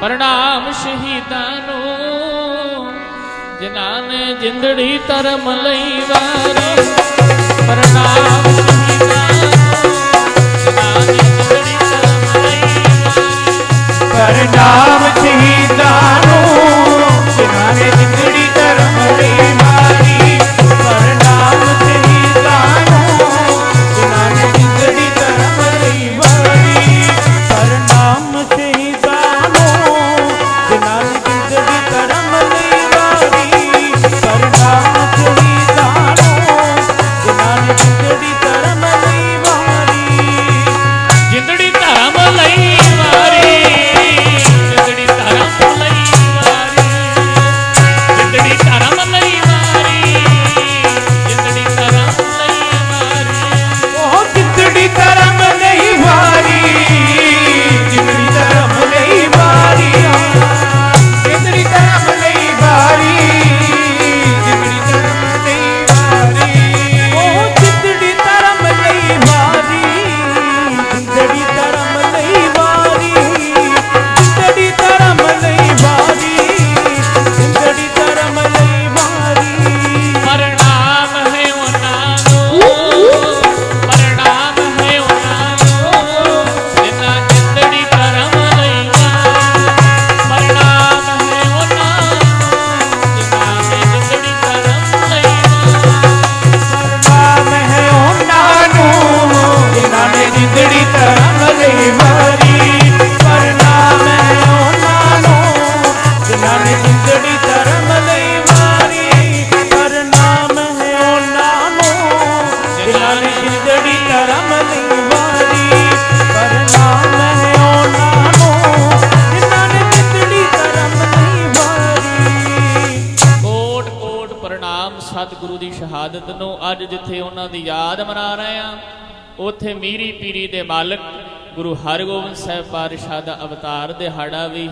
ਪ੍ਰਣਾਮ ਸ਼ਹੀਦਾਂ ਨੂੰ। ਜਿਨ੍ਹਾਂ ਨੇ ਜਿੰਦੜੀ ਧਰਮ ਲਈ ਵਾਰੀ ਨਾਮ ਸਤਿਗੁਰੂ ਦੀ ਸ਼ਹਾਦਤ ਨੂੰ ਅੱਜ ਜਿੱਥੇ ਉਹਨਾਂ ਦੀ ਯਾਦ ਮਨਾ ਰਹੇ ਆ ਉੱਥੇ ਮੀਰੀ ਪੀਰੀ ਦੇ ਮਾਲਕ ਗੁਰੂ ਹਰਗੋਬਿੰਦ ਸਾਹਿਬ ਪਾਤਸ਼ਾਹ ਦਾ ਅਵਤਾਰ ਦਿਹਾੜਾ ਵੀ